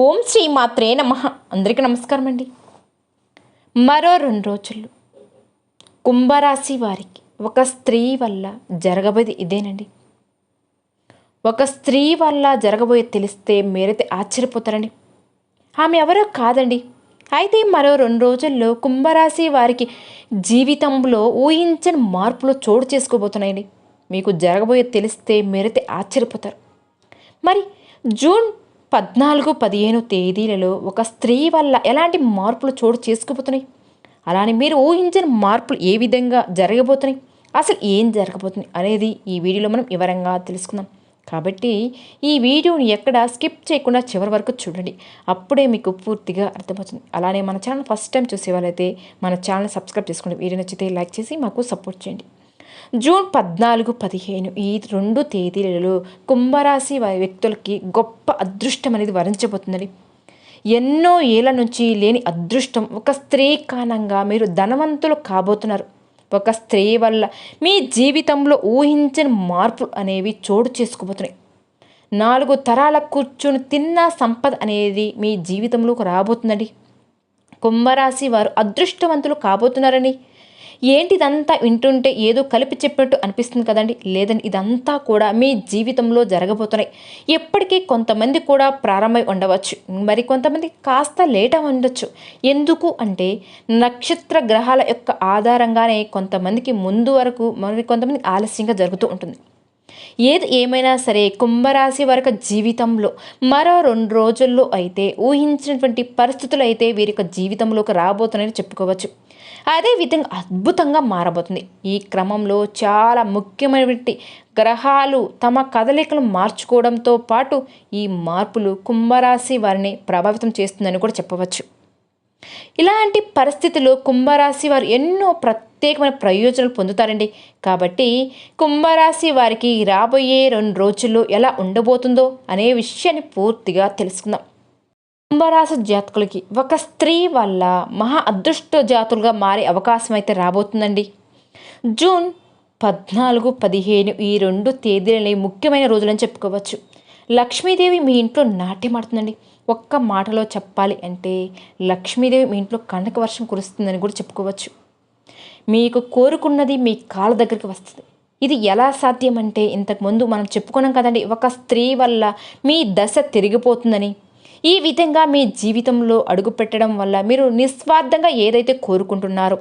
ఓం శ్రీ మాత్రే నమ. అందరికీ నమస్కారం అండి. మరో రెండు రోజుల్లో కుంభరాశి వారికి ఒక స్త్రీ వల్ల జరగబోయేది ఇదేనండి. ఒక స్త్రీ వల్ల జరగబోయే తెలిస్తే మీరైతే ఆశ్చర్యపోతారండి. ఆమె ఎవరో కాదండి. అయితే మరో రెండు రోజుల్లో కుంభరాశి వారికి జీవితంలో ఊహించని మార్పులు చోటు చేసుకోబోతున్నాయండి. మీకు జరగబోయే తెలిస్తే మీరైతే ఆశ్చర్యపోతారు. మరి జూన్ పద్నాలుగు పదిహేను తేదీలలో ఒక స్త్రీ వల్ల ఎలాంటి మార్పులు చోటు చేసుకుపోతున్నాయి? అలానే మీరు ఊహించిన మార్పులు ఏ విధంగా జరగబోతున్నాయి? అసలు ఏం జరగబోతుంది అనేది ఈ వీడియోలో మనం వివరంగా తెలుసుకుందాం. కాబట్టి ఈ వీడియోని ఎక్కడ స్కిప్ చేయకుండా చివరి వరకు చూడండి. అప్పుడే మీకు పూర్తిగా అర్థమవుతుంది. అలానే మన ఛానల్ ఫస్ట్ టైం చూసే వాళ్ళైతే మన ఛానల్ సబ్స్క్రైబ్ చేసుకోండి. వీడియో నచ్చితే లైక్ చేసి మాకు సపోర్ట్ చేయండి. జూన్ పద్నాలుగు పదిహేను ఈ రెండు తేదీలలో కుంభరాశి వారి వ్యక్తులకి గొప్ప అదృష్టం అనేది వరించబోతుందండి ఎన్నో ఏళ్ళ నుంచి లేని అదృష్టం ఒక స్త్రీ కారణంగా మీరు ధనవంతులు కాబోతున్నారు. ఒక స్త్రీ వల్ల మీ జీవితంలో ఊహించని మార్పులు అనేవి చోటు చేసుకోబోతున్నాయి నాలుగు తరాల కూర్చొని తిన్న సంపద అనేది మీ జీవితంలోకి రాబోతుందండి కుంభరాశి వారు అదృష్టవంతులు కాబోతున్నారని ఏంటి ఇదంతా వింటుంటే ఏదో కలిపి చెప్పినట్టు అనిపిస్తుంది కదండి. లేదండి ఇదంతా కూడా మీ జీవితంలో జరగబోతున్నాయి. ఎప్పటికీ కొంతమంది కూడా ప్రారంభమై ఉండవచ్చు. మరి కొంతమంది కాస్త లేట్ ఉండొచ్చు. ఎందుకు అంటే నక్షత్ర గ్రహాల యొక్క ఆధారంగానే కొంతమందికి ముందు వరకు మరి కొంతమంది ఆలస్యంగా జరుగుతూ ఉంటుంది. ఏది ఏమైనా సరే కుంభరాశి వరకు జీవితంలో మరో రెండు రోజుల్లో అయితే ఊహించినటువంటి పరిస్థితులు అయితే వీరి యొక్క జీవితంలోకి రాబోతున్నాయని చెప్పుకోవచ్చు. అదేవిధంగా అద్భుతంగా మారబోతుంది. ఈ క్రమంలో చాలా ముఖ్యమైనటువంటి గ్రహాలు తమ కదలికలు మార్చుకోవడంతో పాటు ఈ మార్పులు కుంభరాశి వారిని ప్రభావితం చేస్తుందని కూడా చెప్పవచ్చు. ఇలాంటి పరిస్థితుల్లో కుంభరాశి వారు ఎన్నో ప్రత్యేకమైన ప్రయోజనాలు పొందుతారండి. కాబట్టి కుంభరాశి వారికి రాబోయే రెండు రోజుల్లో ఎలా ఉండబోతుందో అనే విషయాన్ని పూర్తిగా తెలుసుకుందాం. కుంభరాశి జాతకులకి ఒక స్త్రీ వల్ల మహా అదృష్ట జాతులుగా మారే అవకాశం అయితే రాబోతుందండి. జూన్ పద్నాలుగు పదిహేను ఈ రెండు తేదీలని ముఖ్యమైన రోజులని చెప్పుకోవచ్చు. లక్ష్మీదేవి మీ ఇంట్లో నాట్యమాడుతుందండి ఒక్క మాటలో చెప్పాలి అంటే లక్ష్మీదేవి మీ ఇంట్లో కనక వర్షం కురుస్తుందని కూడా చెప్పుకోవచ్చు. మీకు కోరుకున్నది మీ కాళ్ళ దగ్గరికి వస్తుంది. ఇది ఎలా సాధ్యం అంటే ఇంతకుముందు మనం చెప్పుకున్నాం కదండి ఒక స్త్రీ వల్ల మీ దశ తిరిగిపోతుందని. ఈ విధంగా మీ జీవితంలో అడుగుపెట్టడం వల్ల మీరు నిస్వార్థంగా ఏదైతే కోరుకుంటున్నారో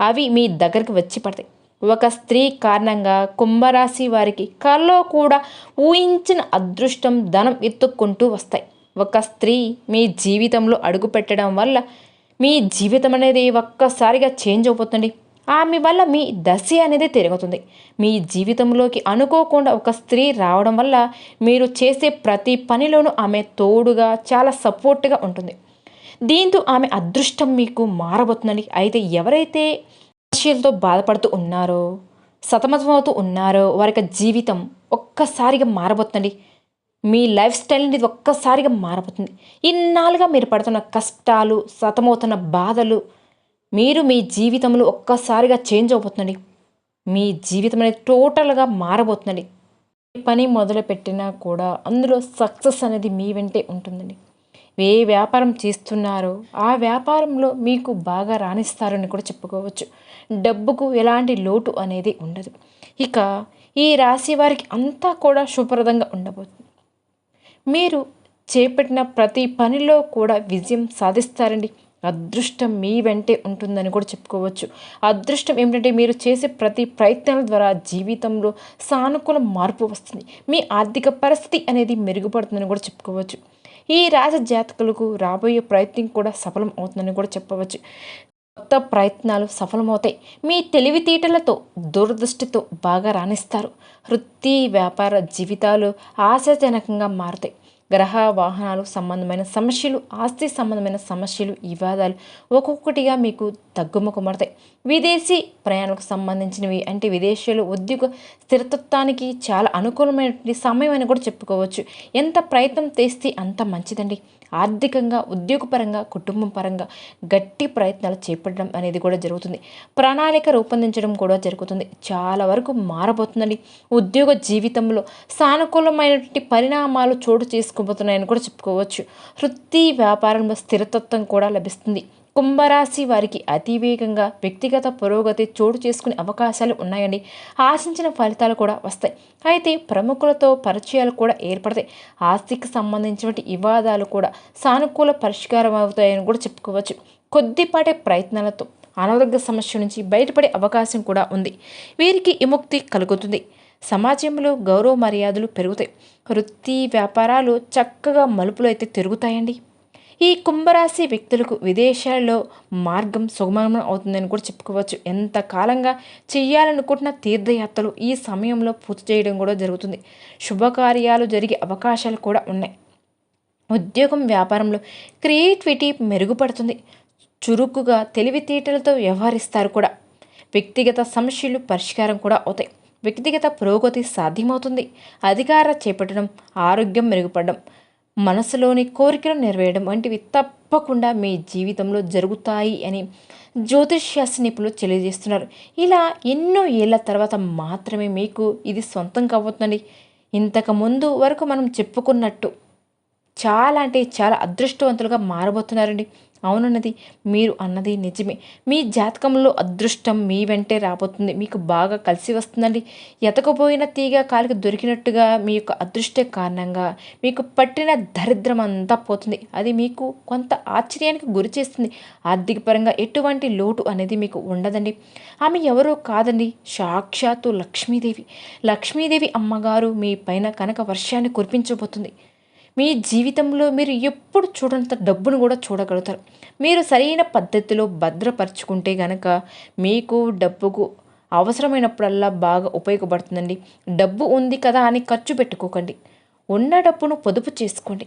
అవి మీ దగ్గరికి వచ్చి పడతాయి. ఒక స్త్రీ కారణంగా కుంభరాశి వారికి కల్లో కూడా ఊహించిన అదృష్టం ధనం ఎత్తుక్కుంటూ వస్తాయి. ఒక స్త్రీ మీ జీవితంలో అడుగుపెట్టడం వల్ల మీ జీవితం అనేది ఒక్కసారిగా చేంజ్ అయిపోతుంది ఆమె వల్ల మీ దశ అనేది తిరుగుతుంది. మీ జీవితంలోకి అనుకోకుండా ఒక స్త్రీ రావడం వల్ల మీరు చేసే ప్రతి పనిలోనూ ఆమె తోడుగా చాలా సపోర్ట్గా ఉంటుంది. దీంతో ఆమె అదృష్టం మీకు మారబోతుందండి. అయితే ఎవరైతే సమస్యలతో బాధపడుతూ ఉన్నారో సతమతమవుతూ ఉన్నారో వారి జీవితం ఒక్కసారిగా మారబోతుందండి. మీ లైఫ్ స్టైల్ అనేది ఒక్కసారిగా మారబోతుంది. ఇన్నాళ్ళుగా మీరు పడుతున్న కష్టాలు సతమవుతున్న బాధలు మీరు మీ జీవితంలో ఒక్కసారిగా చేంజ్ అవబోతుందండి. మీ జీవితం అనేది టోటల్గా మారబోతుందండి. పని మొదలుపెట్టినా కూడా అందులో సక్సెస్ అనేది మీ వెంటే ఉంటుందండి. ఏ వ్యాపారం చేస్తున్నారో ఆ వ్యాపారంలో మీకు బాగా రాణిస్తారని కూడా చెప్పుకోవచ్చు. డబ్బుకు ఎలాంటి లోటు అనేది ఉండదు. ఇక ఈ రాశి వారికి అంతా కూడా శుభ్రదంగా ఉండబోతుంది. మీరు చేపట్టిన ప్రతి పనిలో కూడా విజయం సాధిస్తారండి. అదృష్టం మీ వెంటే ఉంటుందని కూడా చెప్పుకోవచ్చు. అదృష్టం ఏమిటంటే మీరు చేసే ప్రతి ప్రయత్నాల ద్వారా జీవితంలో సానుకూల మార్పు వస్తుంది. మీ ఆర్థిక పరిస్థితి అనేది మెరుగుపడుతుందని కూడా చెప్పుకోవచ్చు. ఈ రాజ జాతకులకు రాబోయే ప్రయత్నం కూడా సఫలం అవుతుందని కూడా చెప్పవచ్చు. కొత్త ప్రయత్నాలు సఫలమవుతాయి. మీ తెలివితేటలతో దూరదృష్టితో బాగా రాణిస్తారు. వృత్తి వ్యాపార జీవితాలు ఆశాజనకంగా మారుతాయి. గ్రహ వాహనాలు సంబంధమైన సమస్యలు ఆస్తి సంబంధమైన సమస్యలు వివాదాలు ఒక్కొక్కటిగా మీకు తగ్గుముఖమడతాయి విదేశీ ప్రయాణాలకు సంబంధించినవి అంటే విదేశీయులు ఉద్యోగ స్థిరత్వానికి చాలా అనుకూలమైనటువంటి సమయం అని కూడా చెప్పుకోవచ్చు. ఎంత ప్రయత్నం చేస్తే అంత మంచిదండి. ఆర్థికంగా ఉద్యోగపరంగా కుటుంబం పరంగా గట్టి ప్రయత్నాలు చేపట్టడం అనేది కూడా జరుగుతుంది. ప్రణాళిక రూపొందించడం కూడా జరుగుతుంది. చాలా వరకు మారబోతుందండి. ఉద్యోగ జీవితంలో సానుకూలమైనటువంటి పరిణామాలు చోటు చేసుకోబోతున్నాయని కూడా చెప్పుకోవచ్చు. వృత్తి వ్యాపారంలో స్థిరతత్వం కూడా లభిస్తుంది. కుంభరాశి వారికి అతివేగంగా వ్యక్తిగత పురోగతి చోటు చేసుకునే అవకాశాలు ఉన్నాయండి. ఆశించిన ఫలితాలు కూడా వస్తాయి. అయితే ప్రముఖులతో పరిచయాలు కూడా ఏర్పడతాయి. ఆస్తికి సంబంధించినటువంటి వివాదాలు కూడా సానుకూల పరిష్కారం అవుతాయని కూడా చెప్పుకోవచ్చు. కొద్దిపాటి ప్రయత్నాలతో అనారోగ్య సమస్య నుంచి బయటపడే అవకాశం కూడా ఉంది. వీరికి విముక్తి కలుగుతుంది. సమాజంలో గౌరవ మర్యాదలు పెరుగుతాయి. వృత్తి వ్యాపారాలు చక్కగా మలుపులు అయితే తిరుగుతాయండి. ఈ కుంభరాశి వ్యక్తులకు విదేశాల్లో మార్గం సుగమం అవుతుందని కూడా చెప్పుకోవచ్చు. ఎంతకాలంగా చేయాలనుకుంటున్న తీర్థయాత్రలు ఈ సమయంలో పూర్తి చేయడం కూడా జరుగుతుంది. శుభకార్యాలు జరిగే అవకాశాలు కూడా ఉన్నాయి. ఉద్యోగం వ్యాపారంలో క్రియేటివిటీ మెరుగుపడుతుంది. చురుకుగా తెలివితేటలతో వ్యవహరిస్తారు కూడా. వ్యక్తిగత సమస్యలు పరిష్కారం కూడా అవుతాయి. వ్యక్తిగత పురోగతి సాధ్యమవుతుంది. అధికార చేపట్టడం ఆరోగ్యం మెరుగుపడడం మనసులోని కోరికలు నెరవేయడం వంటివి తప్పకుండా మీ జీవితంలో జరుగుతాయి అని జ్యోతిష్యాస్త్ర నిపుణులు తెలియజేస్తున్నారు. ఇలా ఎన్నో ఏళ్ళ తర్వాత మాత్రమే మీకు ఇది సొంతం కాబోతుందండి ఇంతకు ముందు వరకు మనం చెప్పుకున్నట్టు చాలా అంటే చాలా అదృష్టవంతులుగా మారబోతున్నారండి. అవునన్నది మీరు అన్నది నిజమే. మీ జాతకంలో అదృష్టం మీ వెంటే రాబోతుంది. మీకు బాగా కలిసి వస్తుందండి. ఎతకపోయిన తీగ కాలికి దొరికినట్టుగా మీ యొక్క అదృష్ట కారణంగా మీకు పట్టిన దరిద్రం అంతా పోతుంది. అది మీకు కొంత ఆశ్చర్యానికి గురి చేస్తుంది. ఎటువంటి లోటు అనేది మీకు ఉండదండి. ఆమె ఎవరో కాదండి. సాక్షాత్తు లక్ష్మీదేవి. లక్ష్మీదేవి అమ్మగారు మీ పైన కనక వర్షాన్ని కురిపించబోతుంది. మీ జీవితంలో మీరు ఎప్పుడు చూడంత డబ్బును కూడా చూడగలుగుతారు. మీరు సరైన పద్ధతిలో భద్రపరచుకుంటే గనక మీకు డబ్బుకు అవసరమైనప్పుడల్లా బాగా ఉపయోగపడుతుందండి. డబ్బు ఉంది కదా అని ఖర్చు పెట్టుకోకండి. ఉన్న డబ్బును పొదుపు చేసుకోండి.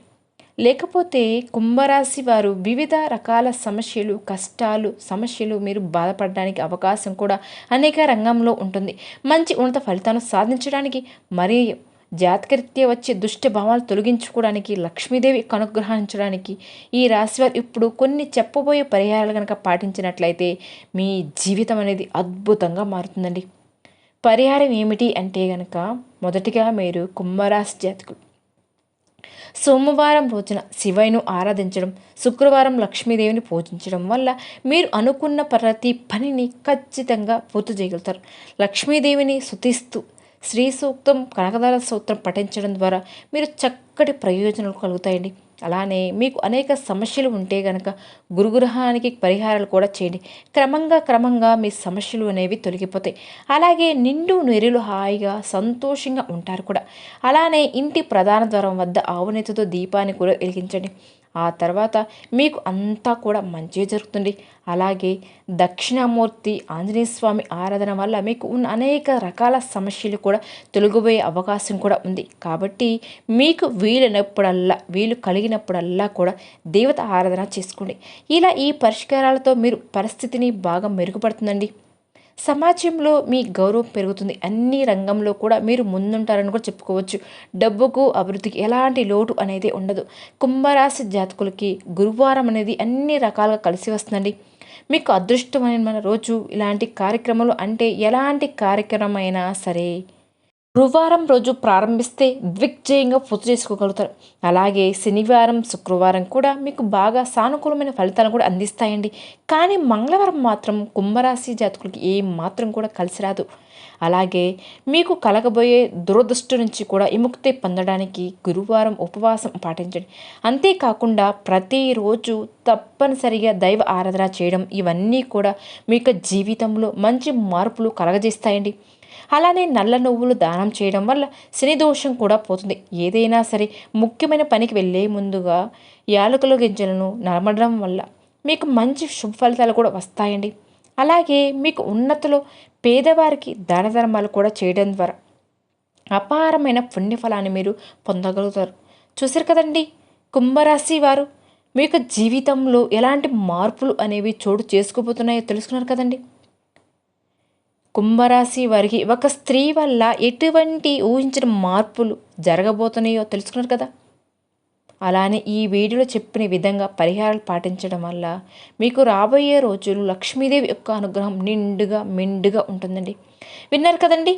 లేకపోతే కుంభరాశి వారు వివిధ రకాల సమస్యలు కష్టాలు సమస్యలు మీరు బాధపడడానికి అవకాశం కూడా అనేక రంగంలో ఉంటుంది. మంచి ఉన్నత ఫలితాలను సాధించడానికి మరీ జాతకరీత్యా వచ్చే దుష్ట భావాలు తొలగించుకోవడానికి లక్ష్మీదేవి కనుగ్రహించడానికి ఈ రాశివారు ఇప్పుడు కొన్ని చెప్పబోయే పరిహారాలు కనుక పాటించినట్లయితే మీ జీవితం అనేది అద్భుతంగా మారుతుందండి. పరిహారం ఏమిటి అంటే కనుక మొదటిగా మీరు కుంభరాశి జాతకులు సోమవారం రోజున శివయ్యను ఆరాధించడం శుక్రవారం లక్ష్మీదేవిని పూజించడం వల్ల మీరు అనుకున్న ప్రతి పనిని ఖచ్చితంగా పూర్తి చేయగలుగుతారు. లక్ష్మీదేవిని శుతిస్తూ శ్రీ సూక్తం కనకదార సూత్రం పఠించడం ద్వారా మీరు చక్కటి ప్రయోజనాలు కలుగుతాయండి. అలానే మీకు అనేక సమస్యలు ఉంటే గనక గురుగ్రహానికి పరిహారాలు కూడా చేయండి. క్రమంగా క్రమంగా మీ సమస్యలు అనేవి తొలగిపోతాయి. అలాగే నిండు నెరులు హాయిగా సంతోషంగా ఉంటారు కూడా. అలానే ఇంటి ప్రధాన ద్వారం వద్ద ఆవునేతతో దీపాన్ని కూడా వెలిగించండి. ఆ తర్వాత మీకు అంతా కూడా మంచి జరుగుతుంది. అలాగే దక్షిణామూర్తి ఆంజనేయ స్వామి ఆరాధన వల్ల మీకు ఉన్న అనేక రకాల సమస్యలు కూడా తొలగిపోయే అవకాశం కూడా ఉంది. కాబట్టి మీకు వీలైనప్పుడల్లా వీలు కలిగినప్పుడల్లా కూడా దేవత ఆరాధన చేసుకోండి. ఇలా ఈ పరిష్కారాలతో మీరు పరిస్థితిని బాగా మెరుగుపడుతుందండి. సమాజంలో మీ గౌరవం పెరుగుతుంది. అన్ని రంగంలో కూడా మీరు ముందుంటారని కూడా చెప్పుకోవచ్చు. డబ్బుకు అభివృద్ధికి ఎలాంటి లోటు అనేది ఉండదు. కుంభరాశి జాతకులకి గురువారం అనేది అన్ని రకాలుగా కలిసి వస్తుందండి. మీకు అదృష్టమైన రోజు ఇలాంటి కార్యక్రమాలు అంటే ఎలాంటి కార్యక్రమం అయినా సరే గురువారం రోజు ప్రారంభిస్తే ద్విగ్జయంగా పూర్తి చేసుకోగలుగుతారు. అలాగే శనివారం శుక్రవారం కూడా మీకు బాగా సానుకూలమైన ఫలితాలు కూడా అందిస్తాయండి. కానీ మంగళవారం మాత్రం కుంభరాశి జాతకులకి ఏం మాత్రం కూడా కలిసి రాదు. అలాగే మీకు కలగబోయే దురదృష్టి నుంచి కూడా విముక్తి పొందడానికి గురువారం ఉపవాసం పాటించండి. అంతేకాకుండా ప్రతిరోజు తప్పనిసరిగా దైవ ఆరాధన చేయడం ఇవన్నీ కూడా మీ యొక్క జీవితంలో మంచి మార్పులు కలగజేస్తాయండి. అలానే నల్ల నువ్వులు దానం చేయడం వల్ల శని దోషం కూడా పోతుంది. ఏదైనా సరే ముఖ్యమైన పనికి వెళ్ళే ముందుగా యాలకుల గింజలను నరమడం వల్ల మీకు మంచి శుభ ఫలితాలు కూడా వస్తాయండి. అలాగే మీకు ఉన్నతులు పేదవారికి దాన ధర్మాలు కూడా చేయడం ద్వారా అపారమైన పుణ్యఫలాన్ని మీరు పొందగలుగుతారు. చూసారు కదండి? కుంభరాశి వారు మీకు జీవితంలో ఎలాంటి మార్పులు అనేవి చోటు చేసుకోబోతున్నాయో తెలుసుకున్నారు కదండి? కుంభరాశి వారికి ఒక స్త్రీ వల్ల ఎటువంటి ఊహించిన మార్పులు జరగబోతున్నాయో తెలుసుకున్నారు కదా? అలానే ఈ వీడియోలో చెప్పిన విధంగా పరిహారాలు పాటించడం వల్ల మీకు రాబోయే రోజులు లక్ష్మీదేవి యొక్క అనుగ్రహం నిండుగా మెండుగా ఉంటుందండి. విన్నారు కదండి?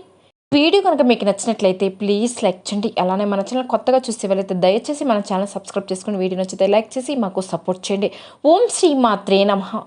వీడియో కనుక మీకు నచ్చినట్లయితే ప్లీజ్ లైక్ చేయండి. అలానే మన ఛానల్ కొత్తగా చూసే వాళ్ళైతే దయచేసి మన ఛానల్ సబ్స్క్రైబ్ చేసుకుని వీడియో నచ్చితే లైక్ చేసి మాకు సపోర్ట్ చేయండి. ఓం శ్రీ మాత్రే నమహా